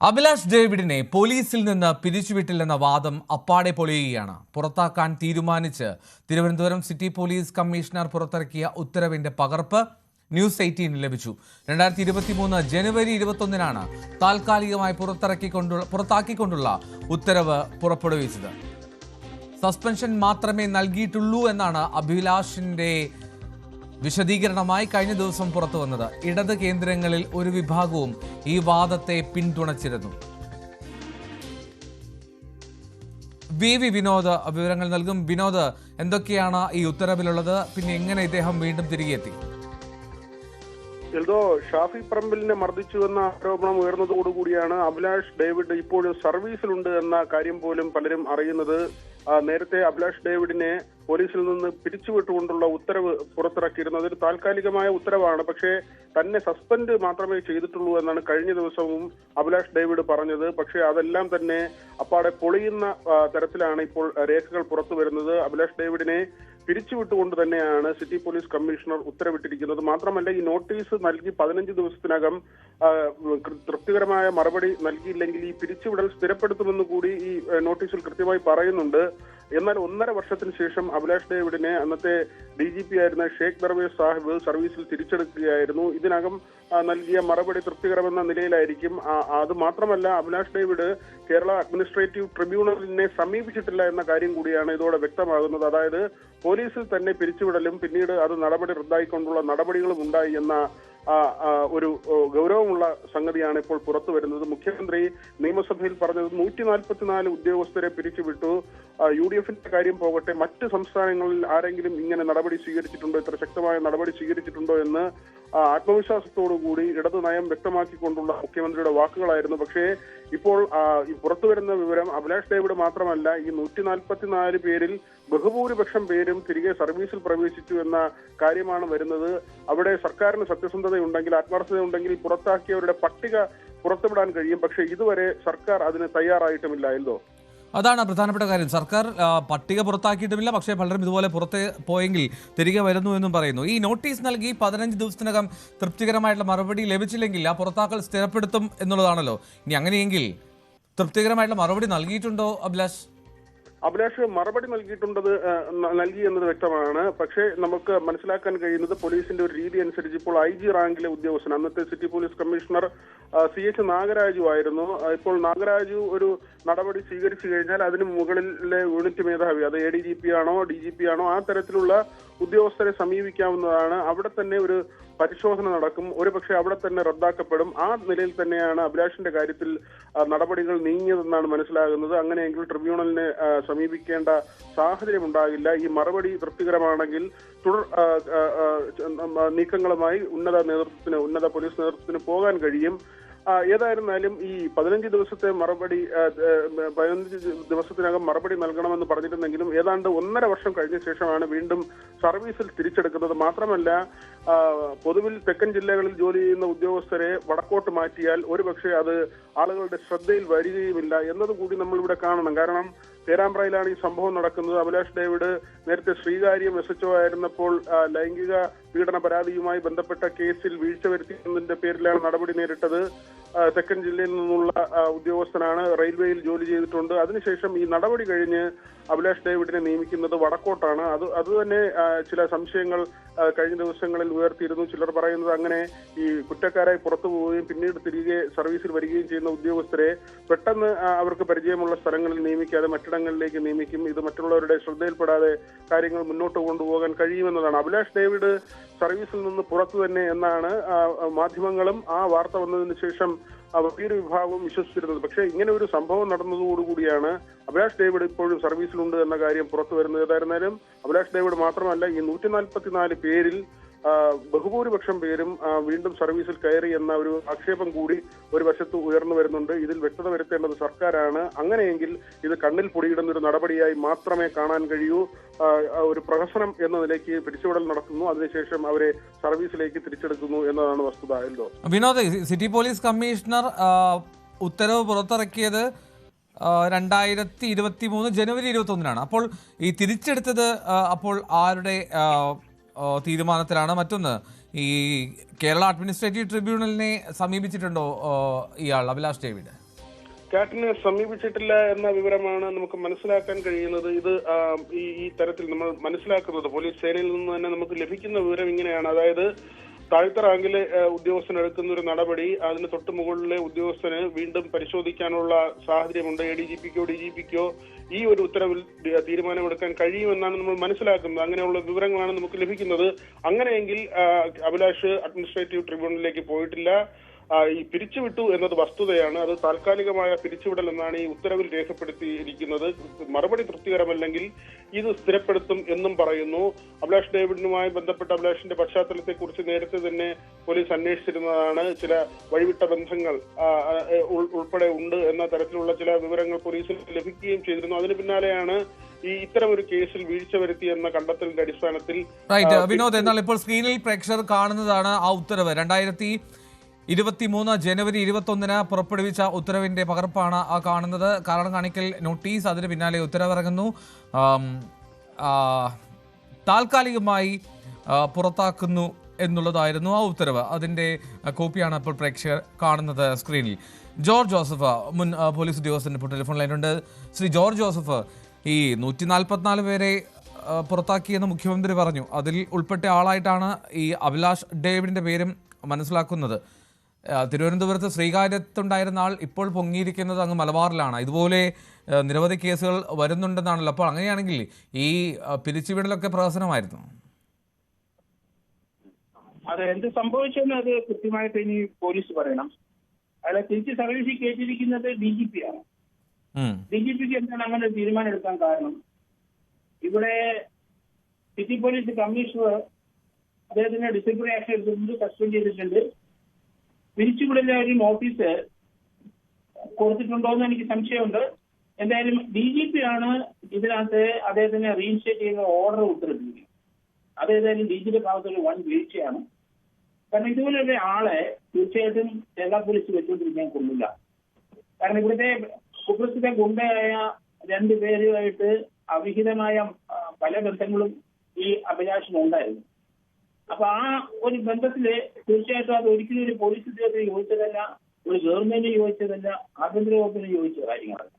അഭിലാഷ് ഡേവിഡിനെ പോലീസിൽ നിന്ന് പിരിച്ചുവിട്ടില്ലെന്ന വാദം അപ്പാടെ പൊളിയുകയാണ്. പുറത്താക്കാൻ തീരുമാനിച്ച് തിരുവനന്തപുരം സിറ്റി പോലീസ് കമ്മീഷണർ പുറത്തിറക്കിയ ഉത്തരവിന്റെ പകർപ്പ് ന്യൂസ് എയ്റ്റീന് ലഭിച്ചു. രണ്ടായിരത്തി ഇരുപത്തി മൂന്ന് ജനുവരി ഇരുപത്തൊന്നിനാണ് താൽക്കാലികമായി പുറത്തിറക്കിക്കൊണ്ടുള്ള പുറത്താക്കിക്കൊണ്ടുള്ള ഉത്തരവ് പുറപ്പെടുവിച്ചത്. സസ്പെൻഷൻ മാത്രമേ നൽകിയിട്ടുള്ളൂ എന്നാണ് അഭിലാഷിന്റെ വിശദീകരണമായി കഴിഞ്ഞ ദിവസം പുറത്തു വന്നത് ഇടത് കേന്ദ്രങ്ങളിൽ ഒരു വിഭാഗവും ഈ വാദത്തെ പിന്തുണച്ചിരുന്നു. വി വി വിനോദ് വിവരങ്ങൾ നൽകും. വിനോദ് എന്തൊക്കെയാണ് ഈ ഉത്തരവിലുള്ളത്? പിന്നെ എങ്ങനെ ഇദ്ദേഹം വീണ്ടും തിരികെ എത്തി? എൽദോ ഷാഫി പറമ്പിലിനെ മർദ്ദിച്ചുവെന്ന ആരോപണം ഉയർന്നതോടുകൂടിയാണ് അഭിലാഷ് ഡേവിഡ് ഇപ്പോഴും സർവീസിലുണ്ട് എന്ന കാര്യം പോലും പലരും അറിയുന്നത്. നേരത്തെ അഭിലാഷ് ഡേവിഡിനെ പോലീസിൽ നിന്ന് പിരിച്ചുവിട്ടുകൊണ്ടുള്ള ഉത്തരവ് പുറത്തിറക്കിയിരുന്നത് ഒരു താൽക്കാലികമായ ഉത്തരവാണ്. പക്ഷേ തന്നെ സസ്പെൻഡ് മാത്രമേ ചെയ്തിട്ടുള്ളൂ എന്നാണ് കഴിഞ്ഞ ദിവസവും അഭിലാഷ് ഡേവിഡ് പറഞ്ഞത്. പക്ഷേ അതെല്ലാം തന്നെ അപ്പാടെ പൊളിയുന്ന തരത്തിലാണ് ഇപ്പോൾ രേഖകൾ പുറത്തു വരുന്നത്. അഭിലാഷ് ഡേവിഡിനെ പിരിച്ചുവിട്ടുകൊണ്ട് തന്നെയാണ് സിറ്റി പോലീസ് കമ്മീഷണർ ഉത്തരവിട്ടിരിക്കുന്നത്. മാത്രമല്ല ഈ നോട്ടീസ് നൽകി പതിനഞ്ച് ദിവസത്തിനകം തൃപ്തികരമായ മറുപടി നൽകിയില്ലെങ്കിൽ ഈ പിരിച്ചുവിടൽ സ്ഥിരപ്പെടുത്തുമെന്ന് കൂടി ഈ നോട്ടീസിൽ കൃത്യമായി പറയുന്നുണ്ട്. എന്നാൽ ഒന്നര വർഷത്തിന് ശേഷം അഭിലാഷ് ഡേവിഡിനെ അന്നത്തെ ഡി ജി പി ആയിരുന്ന ഷേഖ് ദർവേസ് സാഹിബ് സർവീസിൽ തിരിച്ചെടുക്കുകയായിരുന്നു. ഇതിനകം നൽകിയ മറുപടി തൃപ്തികരമെന്ന നിലയിലായിരിക്കും. അത് മാത്രമല്ല അഭിലാഷ് ഡേവിഡ് കേരള അഡ്മിനിസ്ട്രേറ്റീവ് ട്രിബ്യൂണലിനെ സമീപിച്ചിട്ടില്ല എന്ന കാര്യം കൂടിയാണ് ഇതോടെ വ്യക്തമാകുന്നത്. അതായത് പോലീസിൽ തന്നെ പിരിച്ചുവിടലും പിന്നീട് അത് നടപടി റദ്ദായിക്കൊണ്ടുള്ള നടപടികളും ഉണ്ടായി എന്ന ഒരു ഗൗരവമുള്ള സംഗതിയാണ് ഇപ്പോൾ പുറത്തു വരുന്നത്. മുഖ്യമന്ത്രി നിയമസഭയിൽ പറഞ്ഞത് നൂറ്റി നാൽപ്പത്തിനാല് ഉദ്യോഗസ്ഥരെ പിരിച്ചുവിട്ടു. യു ഡി എഫിന്റെ കാര്യം പോകട്ടെ മറ്റ് സംസ്ഥാനങ്ങളിൽ ആരെങ്കിലും ഇങ്ങനെ നടപടി സ്വീകരിച്ചിട്ടുണ്ടോ? ഇത്ര ശക്തമായ നടപടി സ്വീകരിച്ചിട്ടുണ്ടോ എന്ന് ആത്മവിശ്വാസത്തോടുകൂടി ഇടതു നയം വ്യക്തമാക്കിക്കൊണ്ടുള്ള മുഖ്യമന്ത്രിയുടെ വാക്കുകളായിരുന്നു. പക്ഷേ ഇപ്പോൾ പുറത്തു വരുന്ന വിവരം അഭിലാഷ് ഡേവിഡ് മാത്രമല്ല ഈ നൂറ്റി നാൽപ്പത്തിനാല് പേരിൽ ബഹുഭൂരിപക്ഷം പേരും തിരികെ സർവീസിൽ പ്രവേശിച്ചു എന്ന കാര്യമാണ് വരുന്നത്. അവിടെ സർക്കാരിന് സത്യസന്ധതയുണ്ടെങ്കിൽ ആത്മാർത്ഥതയുണ്ടെങ്കിൽ പുറത്താക്കിയവരുടെ പട്ടിക പുറത്തുവിടാൻ കഴിയും. പക്ഷേ ഇതുവരെ സർക്കാർ അതിന് തയ്യാറായിട്ടുമില്ല എന്തോ അതാണ് പ്രധാനപ്പെട്ട കാര്യം. സർക്കാർ പട്ടിക പുറത്താക്കിയിട്ടുമില്ല. പക്ഷേ പലരും ഇതുപോലെ പുറത്ത് പോയെങ്കിൽ തിരികെ വരുന്നു എന്നും പറയുന്നു. ഈ നോട്ടീസ് നൽകി പതിനഞ്ച് ദിവസത്തിനകം തൃപ്തികരമായിട്ടുള്ള മറുപടി ലഭിച്ചില്ലെങ്കിൽ ആ പുറത്താക്കൽ സ്ഥിരപ്പെടുത്തും എന്നുള്ളതാണല്ലോ. ഇനി അങ്ങനെയെങ്കിൽ തൃപ്തികരമായിട്ടുള്ള മറുപടി നൽകിയിട്ടുണ്ടോ അഭിലാഷ്? അഭിലാഷ് മറുപടി നൽകിയിട്ടുണ്ടത് നൽകി എന്നത് വ്യക്തമാണ്. പക്ഷേ നമുക്ക് മനസ്സിലാക്കാൻ കഴിയുന്നത് പോലീസിന്റെ ഒരു രീതി അനുസരിച്ച് ഇപ്പോൾ ഐ ജി റാങ്കിലെ ഉദ്യോഗസ്ഥൻ അന്നത്തെ city police commissioner C H Nagaraju ആയിരുന്നു. ഇപ്പോൾ നാഗരാജു ഒരു നടപടി സ്വീകരിച്ചു കഴിഞ്ഞാൽ അതിന് മുകളിലെ യൂണിറ്റ് മേധാവി അത് എ ഡി ജി പി ആണോ ഡി ജി പി ആണോ ആ തരത്തിലുള്ള ഉദ്യോഗസ്ഥരെ സമീപിക്കാവുന്നതാണ്. അവിടെ തന്നെ ഒരു പരിശോധന നടക്കും. ഒരുപക്ഷെ അവിടെ തന്നെ റദ്ദാക്കപ്പെടും. ആ നിലയിൽ തന്നെയാണ് അഭിലാഷിന്റെ കാര്യത്തിൽ നടപടികൾ നീങ്ങിയതെന്നാണ് മനസ്സിലാകുന്നത്. അങ്ങനെയെങ്കിൽ ട്രിബ്യൂണലിനെ സമീപിക്കേണ്ട സാഹചര്യം ഉണ്ടാകില്ല. ഈ മറുപടി തൃപ്തികരമാണെങ്കിൽ തുടർ നീക്കങ്ങളുമായി ഉന്നത നേതൃത്വത്തിന് ഉന്നത പോലീസ് നേതൃത്വത്തിന് പോകാൻ കഴിയും. ഏതായിരുന്നാലും ഈ പതിനഞ്ച് ദിവസത്തെ മറുപടി പതിനഞ്ച് ദിവസത്തിനകം മറുപടി നൽകണമെന്ന് പറഞ്ഞിരുന്നെങ്കിലും ഏതാണ്ട് ഒന്നര വർഷം കഴിഞ്ഞ ശേഷമാണ് വീണ്ടും സർവീസിൽ തിരിച്ചെടുക്കുന്നത്. മാത്രമല്ല പൊതുവിൽ തെക്കൻ ജില്ലകളിൽ ജോലി ചെയ്യുന്ന ഉദ്യോഗസ്ഥരെ വടക്കോട്ട് മാറ്റിയാൽ ഒരുപക്ഷെ അത് ആളുകളുടെ ശ്രദ്ധയിൽ വരികയുമില്ല എന്നതുകൂടി നമ്മൾ ഇവിടെ കാണണം. കാരണം പേരാമ്പ്രയിലാണ് ഈ സംഭവം നടക്കുന്നത്. അഭിലാഷ് ഡേവിഡ് നേരത്തെ ശ്രീകാര്യം എസ് എച്ച് ആയിരുന്നപ്പോൾ ലൈംഗിക പീഡന പരാതിയുമായി ബന്ധപ്പെട്ട കേസിൽ വീഴ്ച വരുത്തിയതിന്റെ പേരിലാണ് നടപടി നേരിട്ടത്. തെക്കൻ ജില്ലയിൽ നിന്നുള്ള ഉദ്യോഗസ്ഥനാണ് റെയിൽവേയിൽ ജോലി ചെയ്തിട്ടുണ്ട്. അതിനുശേഷം ഈ നടപടി കഴിഞ്ഞ് അഭിലാഷ് ഡേവിഡിനെ നിയമിക്കുന്നത് വടക്കോട്ടാണ്. അത് അത് തന്നെ ചില സംശയങ്ങൾ കഴിഞ്ഞ ദിവസങ്ങളിൽ ഉയർത്തിയിരുന്നു. ചിലർ പറയുന്നത് അങ്ങനെ ഈ കുറ്റക്കാരായി പുറത്തു പോവുകയും പിന്നീട് തിരികെ സർവീസിൽ വരികയും ചെയ്യുന്ന ഉദ്യോഗസ്ഥരെ പെട്ടെന്ന് അവർക്ക് പരിചയമുള്ള സ്ഥലങ്ങളിൽ നിയമിക്കാതെ മറ്റിടങ്ങളിലേക്ക് നിയമിക്കും. ഇത് മറ്റുള്ളവരുടെ ശ്രദ്ധയിൽപ്പെടാതെ കാര്യങ്ങൾ മുന്നോട്ട് കൊണ്ടുപോകാൻ കഴിയുമെന്നതാണ്. അഭിലാഷ് ഡേവിഡ് സർവീസിൽ നിന്ന് പുറത്തു തന്നെ എന്നാണ് മാധ്യമങ്ങളും ആ വാർത്ത വന്നതിന് ശേഷം വലിയൊരു വിഭാഗവും വിശ്വസിച്ചിരുന്നത്. പക്ഷേ ഇങ്ങനെ ഒരു സംഭവം നടന്നതോടുകൂടിയാണ് അഭിലാഷ് ഡേവിഡ് ഇപ്പോഴും സർവീസിലുണ്ട് എന്ന കാര്യം പുറത്തു വരുന്നത്. ഏതായിരുന്നാലും അഭിലാഷ് ഡേവിഡ് മാത്രമല്ല ഈ നൂറ്റി നാൽപ്പത്തിനാല് പേരിൽ ബഹുഭൂരിപക്ഷം പേരും വീണ്ടും സർവീസിൽ കയറി എന്ന ഒരു ആക്ഷേപം കൂടി ഒരു വശത്ത് ഉയർന്നു വരുന്നുണ്ട്. ഇതിൽ വ്യക്തത വരുത്തേണ്ടത് സർക്കാരാണ്. അങ്ങനെയെങ്കിൽ ഇത് കണ്ണിൽ പൊടിയിടുന്ന ഒരു നടപടിയായി മാത്രമേ കാണാൻ കഴിയൂ. ഒരു പ്രഹസനം എന്ന നിലയ്ക്ക് പിടിച്ചുവിടൽ നടത്തുന്നു. അതിനുശേഷം അവരെ സർവീസിലേക്ക് തിരിച്ചെടുക്കുന്നു എന്നതാണ് വസ്തുത. എല്ലോ വിനോദ് സിറ്റി പോലീസ് കമ്മീഷണർ ഉത്തരവ് പുറത്തിറക്കിയത് രണ്ടായിരത്തി ഇരുപത്തി മൂന്ന് ജനുവരി ഇരുപത്തി ഒന്നിനാണ് അപ്പോൾ ഈ തിരിച്ചെടുത്തത് അപ്പോൾ ആരുടെ തീരുമാനത്തിലാണ് മറ്റൊന്ന്. ഈ കേരള അഡ്മിനിസ്ട്രേറ്റീവ് ട്രിബ്യൂണലിനെ സമീപിച്ചിട്ടുണ്ടോ ഇയാൾ അഭിലാഷ് ഡേവിഡ്? കാറ്റിനെ സമീപിച്ചിട്ടില്ല എന്ന വിവരമാണ് നമുക്ക് മനസ്സിലാക്കാൻ കഴിയുന്നത്. ഇത് ഈ ഈ തരത്തിൽ നമ്മൾ മനസ്സിലാക്കുന്നത് പോലീസ് സേനയിൽ നിന്ന് തന്നെ നമുക്ക് ലഭിക്കുന്ന വിവരം ഇങ്ങനെയാണ്. അതായത് താഴ്ത്ത റാങ്കിലെ ഉദ്യോഗസ്ഥൻ എടുക്കുന്ന ഒരു നടപടി അതിന് തൊട്ട് മുകളിലെ ഉദ്യോഗസ്ഥന് വീണ്ടും പരിശോധിക്കാനുള്ള സാഹചര്യമുണ്ട്. എ ഡി ജി പിക്കോ ഡി ജി പിക്കോ ഈ ഒരു ഉത്തരവിൽ തീരുമാനമെടുക്കാൻ കഴിയുമെന്നാണ് നമ്മൾ മനസ്സിലാക്കുന്നത്. അങ്ങനെയുള്ള വിവരങ്ങളാണ് നമുക്ക് ലഭിക്കുന്നത്. അങ്ങനെയെങ്കിൽ അഭിലാഷ് അഡ്മിനിസ്ട്രേറ്റീവ് ട്രിബ്യൂണലിലേക്ക് പോയിട്ടില്ല. ഈ പിരിച്ചുവിട്ടു എന്നത് വസ്തുതയാണ്. അത് താൽക്കാലികമായ പിരിച്ചുവിടൽ എന്നാണ് ഈ ഉത്തരവിൽ രേഖപ്പെടുത്തിയിരിക്കുന്നത്. മറുപടി തൃപ്തികരമല്ലെങ്കിൽ ഇത് സ്ഥിരപ്പെടുത്തും എന്നും പറയുന്നു. അഭിലാഷ് ഡേവിഡിനുമായി ബന്ധപ്പെട്ട അഭിലാഷിന്റെ പശ്ചാത്തലത്തെ കുറിച്ച് നേരത്തെ തന്നെ പോലീസ് അന്വേഷിച്ചിരുന്നതാണ്. ചില വഴിവിട്ട ബന്ധങ്ങൾ ഉൾപ്പെടെ ഉണ്ട് എന്ന തരത്തിലുള്ള ചില വിവരങ്ങൾ പോലീസിന് ലഭിക്കുകയും ചെയ്തിരുന്നു. അതിന് പിന്നാലെയാണ് ഈ ഇത്തരം ഒരു കേസിൽ വീഴ്ച വരുത്തി എന്ന കണ്ടെത്തലിന്റെ അടിസ്ഥാനത്തിൽ റൈറ്റ് വിനോദ് എന്നാൽ ഇപ്പോൾ സ്ക്രീനിൽ പ്രേക്ഷകർ കാണുന്നതാണ് ആ ഉത്തരവ്. രണ്ടായിരത്തി ഇരുപത്തിമൂന്ന് ജനുവരി ഇരുപത്തൊന്നിന് പുറപ്പെടുവിച്ച ഉത്തരവിന്റെ പകർപ്പാണ് ആ കാണുന്നത്. കാരണം കാണിക്കൽ നോട്ടീസ് അതിന് പിന്നാലെ ഉത്തരവിറങ്ങുന്നു. താൽക്കാലികമായി പുറത്താക്കുന്നു എന്നുള്ളതായിരുന്നു ആ ഉത്തരവ്. അതിന്റെ കോപ്പിയാണ് ഇപ്പോൾ പ്രേക്ഷകർ കാണുന്നത് സ്ക്രീനിൽ. ജോർജ് ജോസഫ് മുൻ പോലീസ് ഉദ്യോഗസ്ഥൻ ഇപ്പോൾ ടെലിഫോൺ ലൈനുണ്ട്. ശ്രീ ജോർജ് ജോസഫ് ഈ നൂറ്റി നാൽപ്പത്തിനാല് പേരെ പുറത്താക്കിയെന്ന് മുഖ്യമന്ത്രി പറഞ്ഞു. അതിൽ ഉൾപ്പെട്ട ആളായിട്ടാണ് ഈ അഭിലാഷ് ഡേവിഡിന്റെ പേരും മനസ്സിലാക്കുന്നത്. തിരുവനന്തപുരത്ത് ശ്രീകാര്യത്തുണ്ടായിരുന്ന ആൾ ഇപ്പോൾ പൊങ്ങിയിരിക്കുന്നത് അങ്ങ് മലബാറിലാണ്. ഇതുപോലെ നിരവധി കേസുകൾ വരുന്നുണ്ടെന്നാണല്ലോ. അപ്പോൾ അങ്ങനെയാണെങ്കിൽ ഈ പിരിച്ചുവിടലൊക്കെ പ്രഹസനമായിരുന്നു. അത് എന്ത് സംഭവിച്ചെന്ന് അത് കൃത്യമായിട്ട് ഇനി പോലീസ് പറയണം. അയാളെ തിരിച്ച് സർവീസിൽ കയറ്റിയിരിക്കുന്നത് ഡി ജി പി ആണ്. ഡി ജി പിക്ക് എന്താണ് അങ്ങനെ തീരുമാനമെടുക്കാൻ തീരുമാനം എടുക്കാൻ കാരണം? ഇവിടെ സിറ്റി പോലീസ് കമ്മീഷണർ അദ്ദേഹത്തിന്റെ ഡിസിപ്ലിനറി ആക്ഷൻ എടുത്തിട്ടുണ്ട് സസ്പെൻഡ് ചെയ്തിട്ടുണ്ട്. പിരിച്ചുവിടലിന്റെ ഒരു നോട്ടീസ് കൊടുത്തിട്ടുണ്ടോ എന്ന് എനിക്ക് സംശയമുണ്ട്. എന്തായാലും ഡി ജി പി ആണ് ഇതിനകത്ത് അദ്ദേഹത്തിനെ റീഇൻസ്റ്റേറ്റ് ചെയ്യുന്ന ഓർഡർ ഉത്തരവിട്ടിരിക്കുന്നത്. അത് ഏതായാലും ഡി ജിയുടെ ഭാഗത്തൊരു വൺ വീഴ്ചയാണ്. കാരണം ഇതുപോലെ ഒരു ആളെ തീർച്ചയായിട്ടും കേരള പോലീസ് വെച്ചുകൊണ്ടിരിക്കാൻ കൊള്ളില്ല. കാരണം ഇവിടുത്തെ കുപ്രസിദ്ധ ഗുണ്ടയായ രണ്ടു പേരുമായിട്ട് അവിഹിതമായ പല ബന്ധങ്ങളും ഈ അഭിലാഷിന് ഉണ്ടായിരുന്നു അപ്പൊ ആ ഒരു ബന്ധത്തിൽ തീർച്ചയായിട്ടും അത് ഒരിക്കലും ഒരു പോലീസ് ഉദ്യോഗത്തിന് യോജിച്ചതല്ല ഒരു ഗവൺമെന്റിന് യോജിച്ചതല്ല ആഭ്യന്തര വകുപ്പിന് യോജിച്ച കാര്യങ്ങളല്ല.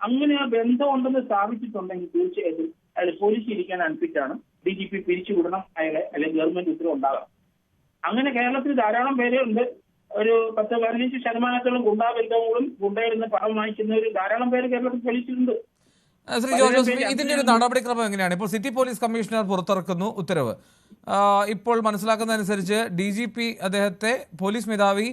അങ്ങനെ ആ ബന്ധം ഉണ്ടെന്ന് സ്ഥാപിച്ചിട്ടുണ്ടെങ്കിൽ തീർച്ചയായിട്ടും അയാൾ പോലീസ് ഇരിക്കാൻ അനുസരിച്ചാണ് ഡി ജി പി പിരിച്ചുവിടണം അയാളെ അല്ലെങ്കിൽ ഗവൺമെന്റ് ഉത്തരവ് ഉണ്ടാകണം. അങ്ങനെ കേരളത്തിൽ ധാരാളം പേരുണ്ട്. ഒരു പത്ത് പതിനഞ്ച് ശതമാനത്തോളം ഗുണ്ടാബന്ധങ്ങളും ഗുണ്ടയിൽ നിന്ന് പണം വാങ്ങിക്കുന്നവർ ധാരാളം പേര് കേരളത്തിൽ പോലീസിലുണ്ട് ശ്രീ ജോർജ് ജോസഫ് ഇതിന്റെ ഒരു നടപടിക്രമം എങ്ങനെയാണ്? ഇപ്പോൾ സിറ്റി പോലീസ് കമ്മീഷണർ പുറത്തിറക്കുന്നു ഉത്തരവ്. ഇപ്പോൾ മനസ്സിലാക്കുന്നതനുസരിച്ച് ഡി ജി പി അദ്ദേഹത്തെ പോലീസ് മേധാവി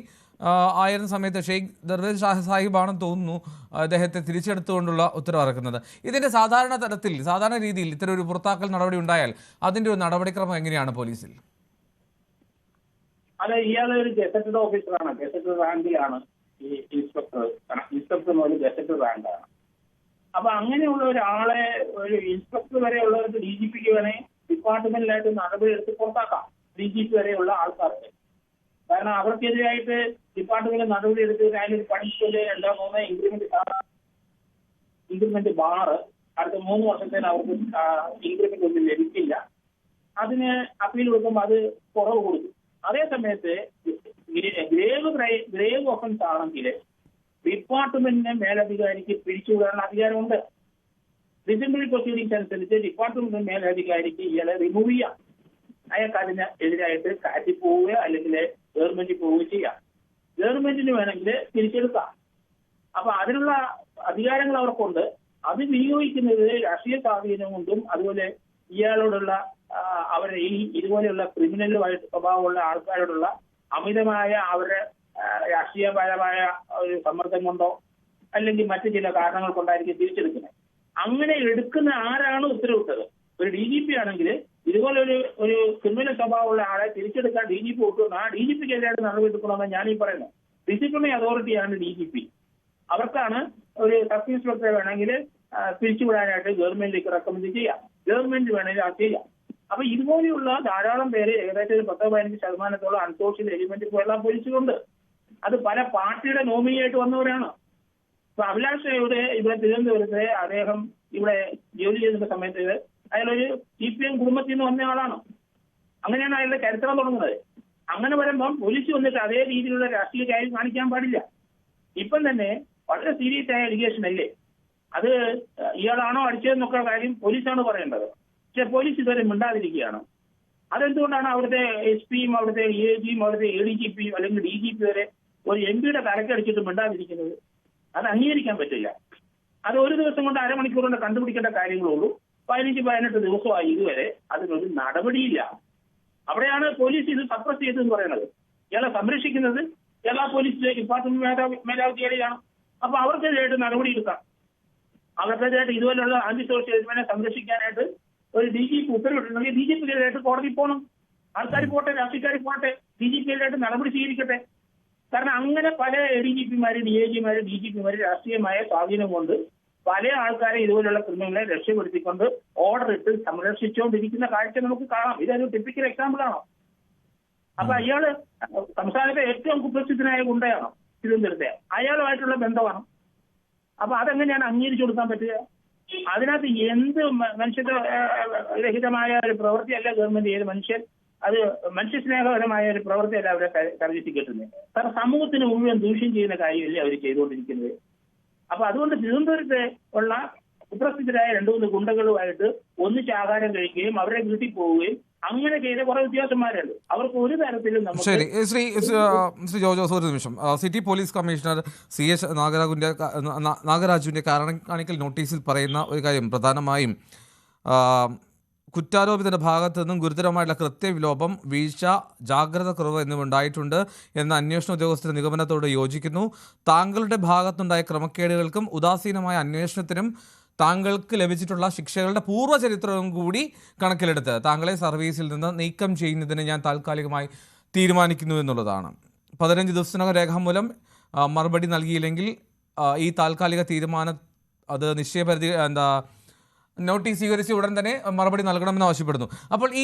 ആയിരുന്ന സമയത്ത് ഷെയ്ഖ് ദർവേദ് ഷാഹ് സാഹിബാണെന്ന് തോന്നുന്നു അദ്ദേഹത്തെ തിരിച്ചെടുത്തുകൊണ്ടുള്ള ഉത്തരവ് ഇറക്കുന്നത്. ഇതിന്റെ സാധാരണ തരത്തിൽ സാധാരണ രീതിയിൽ ഇത്തരം ഒരു പുറത്താക്കൽ നടപടി ഉണ്ടായാൽ അതിന്റെ ഒരു നടപടിക്രമം എങ്ങനെയാണ് പോലീസിൽ? അല്ല ഇയാൾ ഒരു ഗസറ്റഡ് ഓഫീസറാണ് ഗസറ്റഡ് റാങ്കിലാണ് ഈ ഇൻസ്പെക്ടർ ഇൻസ്പെക്ടർ എന്ന് പറഞ്ഞ ഗസറ്റഡ് റാങ്കാണ്. അപ്പൊ അങ്ങനെയുള്ള ഒരാളെ ഒരു ഇൻസ്പെക്ടർ വരെയുള്ളവർക്ക് ഡി ജി പിക്ക് വേണേ ഡിപ്പാർട്ട്മെന്റിലായിട്ട് നടപടി എടുത്ത് പുറത്താക്കാം. ഡി ജി പി വരെയുള്ള ആൾക്കാർക്ക്. കാരണം അവർക്കെതിരായിട്ട് ഡിപ്പാർട്ട്മെന്റ് നടപടി എടുത്ത് അതിനൊരു പണിഷ്മെന്റ് രണ്ടോ മൂന്നോ ഇൻക്രിമെന്റ് ഇൻക്രിമെന്റ് ബാറ് അടുത്ത മൂന്ന് വർഷത്തേന് അവർക്ക് ഇൻക്രിമെന്റ് ഒന്നും ലഭിക്കില്ല. അതിന് അപ്പീൽ കൊടുക്കുമ്പോൾ അത് കുറവ് കൊടുക്കും. അതേ സമയത്ത് ഗ്രേവ് ഗ്രേവ് ഒഫൻസ് ആണെങ്കിൽ ഡിപ്പാർട്ട്മെന്റിന്റെ മേലധികാരിക്ക് പിരിച്ചുവിടാനുള്ള അധികാരമുണ്ട്. ഡിസിപ്ലിനറി പ്രൊസീഡിങ്സ് അനുസരിച്ച് ഡിപ്പാർട്ട്മെന്റിന്റെ മേലധികാരിക്ക് ഇയാളെ റിമൂവ് ചെയ്യാം. അയാൾക്ക് അതിന് എതിരായിട്ട് കാറ്റി അല്ലെങ്കിൽ ഗവൺമെന്റിൽ പോവുകയോ ചെയ്യാം. ഗവൺമെന്റിന് വേണമെങ്കിൽ തിരിച്ചെടുക്കാം. അപ്പൊ അതിനുള്ള അധികാരങ്ങൾ അവർക്കുണ്ട്. അത് വിനിയോഗിക്കുന്നത് രാഷ്ട്രീയ സ്വാധീനം കൊണ്ടും അതുപോലെ ഇയാളോടുള്ള അവരുടെ ഈ ഇതുപോലെയുള്ള ക്രിമിനലുമായിട്ട് സ്വഭാവമുള്ള ആൾക്കാരോടുള്ള അമിതമായ അവരുടെ രാഷ്ട്രീയപരമായ ഒരു സമ്മർദ്ദം കൊണ്ടോ അല്ലെങ്കിൽ മറ്റു ചില കാരണങ്ങൾ കൊണ്ടായിരിക്കും തിരിച്ചെടുക്കുന്നത്. അങ്ങനെ എടുക്കുന്ന ആരാണ് ഉത്തരവിട്ടത്? ഒരു ഡി ജി പി ആണെങ്കിൽ ഇതുപോലെ ഒരു ഒരു ക്രിമിനൽ സ്വഭാവമുള്ള ആളെ തിരിച്ചെടുക്കാൻ ഡി ജി പി ഒട്ടുന്ന ആ ഡി ജി പിക്ക് എതിരായിട്ട് ഞാൻ ഈ പറയുന്നത്. ഡിസിപ്ലിനറി അതോറിറ്റിയാണ് ഡി ജി പി. അവർക്കാണ് ഒരു സബ് ഇൻസ്പെക്ടറെ വേണമെങ്കിൽ പിരിച്ചുവിടാനായിട്ട് ഗവൺമെന്റിലേക്ക് റെക്കമെൻഡ് ചെയ്യാം. ഗവൺമെന്റ് വേണമെങ്കിൽ അത് ചെയ്യാം. അപ്പൊ ഇതുപോലെയുള്ള ധാരാളം പേര് ഏകദേശം ഒരു പത്ത് പതിനഞ്ച് ശതമാനത്തോളം അൺസോഷ്യൽ എലിമെന്റ് കേരള പോലീസിലുണ്ട് അത് പല പാർട്ടിയുടെ നോമിനിയായിട്ട് വന്നവരാണ്. അപ്പൊ അഭിലാഷ് ഇവിടെ ഇവിടെ തിരുവനന്തപുരത്ത് അദ്ദേഹം ഇവിടെ ജോലി ചെയ്യുന്ന സമയത്ത് അയാളൊരു സി പി എം കുടുംബത്തിൽ നിന്ന് വന്ന ആളാണ്. അങ്ങനെയാണ് അയാളുടെ ചരിത്രം തുടങ്ങുന്നത്. അങ്ങനെ വരുമ്പം പോലീസ് വന്നിട്ട് അതേ രീതിയിലുള്ള രാഷ്ട്രീയ കാര്യം കാണിക്കാൻ പാടില്ല. ഇപ്പം തന്നെ വളരെ സീരിയസ് ആയ അലിഗേഷൻ അല്ലേ? അത് ഇയാളാണോ അടിച്ചതെന്നൊക്കെ കാര്യം പോലീസാണ് പറയേണ്ടത്. പക്ഷെ പോലീസ് ഇതുവരെ മിണ്ടാതിരിക്കുകയാണ്. അതെന്തുകൊണ്ടാണ് അവിടുത്തെ എസ് പിയും അവിടുത്തെ എ ജിയും അവിടുത്തെ എ ഡി ജി പിയും അല്ലെങ്കിൽ ഡി ജി പി വരെ ഒരു എം പിയുടെ തലക്കടിച്ചിട്ട് മിണ്ടാതിരിക്കുന്നത് അത് അംഗീകരിക്കാൻ പറ്റില്ല. അത് ഒരു ദിവസം കൊണ്ട് അരമണിക്കൂർ കൊണ്ട് കണ്ടുപിടിക്കേണ്ട കാര്യങ്ങളുള്ളൂ പതിനഞ്ച് പതിനെട്ട് ദിവസമായി ഇതുവരെ അതിനൊരു നടപടിയില്ല. അവിടെയാണ് പോലീസ് ഇത് സപ്രസ് ചെയ്തെന്ന് പറയുന്നത്. ഇയാളെ സംരക്ഷിക്കുന്നത് കേരള പോലീസ് ഡിപ്പാർട്ട്മെന്റ് മേധാവി മേധാവിയാണ് അപ്പൊ അവർക്കെതിരായിട്ട് നടപടി എടുക്കാം. അവർക്കെതിരായിട്ട് ഇതുപോലുള്ള ആന്റി സോഷ്യൽ എലിമെന്റിനെ സംരക്ഷിക്കാനായിട്ട് ഒരു ഡി ജി പി ഉത്തരവിട്ടിട്ടുണ്ടെങ്കിൽ ഡി ജി പിക്കെതിരായിട്ട് കോടതി പോകണം ആൾക്കാർ പോട്ടെ രാഷ്ട്രീയക്കാർ പോട്ടെ ഡി ജി പിക്കെതിരായിട്ട് നടപടി സ്വീകരിക്കട്ടെ. കാരണം അങ്ങനെ പല എ ഡി ജി പിമാര് ഡി ഐ ജിമാര് ഡി ജി പിമാര് രാഷ്ട്രീയമായ സ്വാധീനം കൊണ്ട് പല ആൾക്കാരെ ഇതുപോലുള്ള ക്രിമിനലിനെ രക്ഷപ്പെടുത്തിക്കൊണ്ട് ഓർഡർ ഇട്ട് സംരക്ഷിച്ചുകൊണ്ടിരിക്കുന്ന കാഴ്ച നമുക്ക് കാണാം. ഇതൊരു ടിപ്പിക്കൽ എക്സാമ്പിൾ ആണോ? അപ്പൊ അയാൾ സംസ്ഥാനത്തെ ഏറ്റവും കുപ്രസിദ്ധനായ ഗുണ്ടയാണോ? തിരുവനന്തപുരത്തെ. അയാളുമായിട്ടുള്ള ബന്ധമാണ്? അപ്പൊ അതെങ്ങനെയാണ് അംഗീകരിച്ചു കൊടുക്കാൻ പറ്റുക? അതിനകത്ത് എന്ത് മനുഷ്യത്വ രഹിതമായ ഒരു പ്രവൃത്തിയല്ല ഗവൺമെന്റ് ചെയ്ത് മനുഷ്യൻ അത് മനുഷ്യസ്നേഹപരമായ ഒരു പ്രവൃത്തിയല്ല അവരെ കരുതി കിട്ടുന്നത് കാരണം സമൂഹത്തിന് മുഴുവൻ ദൂഷ്യം ചെയ്യുന്ന കാര്യമല്ലേ അവർ ചെയ്തുകൊണ്ടിരിക്കുന്നത്. അപ്പൊ അതുകൊണ്ട് തിരുവനന്തപുരത്ത് ഉള്ള കുപ്രസിദ്ധരായ രണ്ടു മൂന്ന് ഗുണ്ടകളുമായിട്ട് ഒന്നിച്ച് ആഹാരം കഴിക്കുകയും അവരെ വീട്ടിൽ പോവുകയും അങ്ങനെ ചെയ്ത കുറെ വ്യത്യാസന്മാരുണ്ട് അവർക്ക് ഒരു തരത്തിലും ശരി ശ്രീ ശ്രീ, ജോജോ ഒരു നിമിഷം. City police commissioner C H നാഗരാജുവിന്റെ നാഗരാജുവിന്റെ കാരണം കാണിക്കൽ നോട്ടീസിൽ പറയുന്ന ഒരു കാര്യം പ്രധാനമായും കുറ്റാരോപിതന്റെ ഭാഗത്തു നിന്നും ഗുരുതരമായിട്ടുള്ള കൃത്യവിലോപം വീഴ്ച ജാഗ്രത കുറവ് എന്നിവ ഉണ്ടായിട്ടുണ്ട് എന്ന അന്വേഷണ ഉദ്യോഗസ്ഥരുടെ നിഗമനത്തോട് യോജിക്കുന്നു. താങ്കളുടെ ഭാഗത്തുണ്ടായ ക്രമക്കേടുകൾക്കും ഉദാസീനമായ അന്വേഷണത്തിനും താങ്കൾക്ക് ലഭിച്ചിട്ടുള്ള ശിക്ഷകളുടെ പൂർവ ചരിത്രവും കൂടി കണക്കിലെടുത്ത് താങ്കളെ സർവീസിൽ നിന്ന് നീക്കം ചെയ്യുന്നതിന് ഞാൻ താൽക്കാലികമായി തീരുമാനിക്കുന്നു എന്നുള്ളതാണ്. പതിനഞ്ച് ദിവസത്തിനകം രേഖാമൂലം മറുപടി നൽകിയില്ലെങ്കിൽ ഈ താൽക്കാലിക തീരുമാനം അത് നിശ്ചയപരിധി എന്താ നോട്ടീസ് സ്വീകരിച്ച് ഉടൻ തന്നെ മറുപടി നൽകണമെന്ന് ആവശ്യപ്പെടുന്നു. അപ്പോൾ ഈ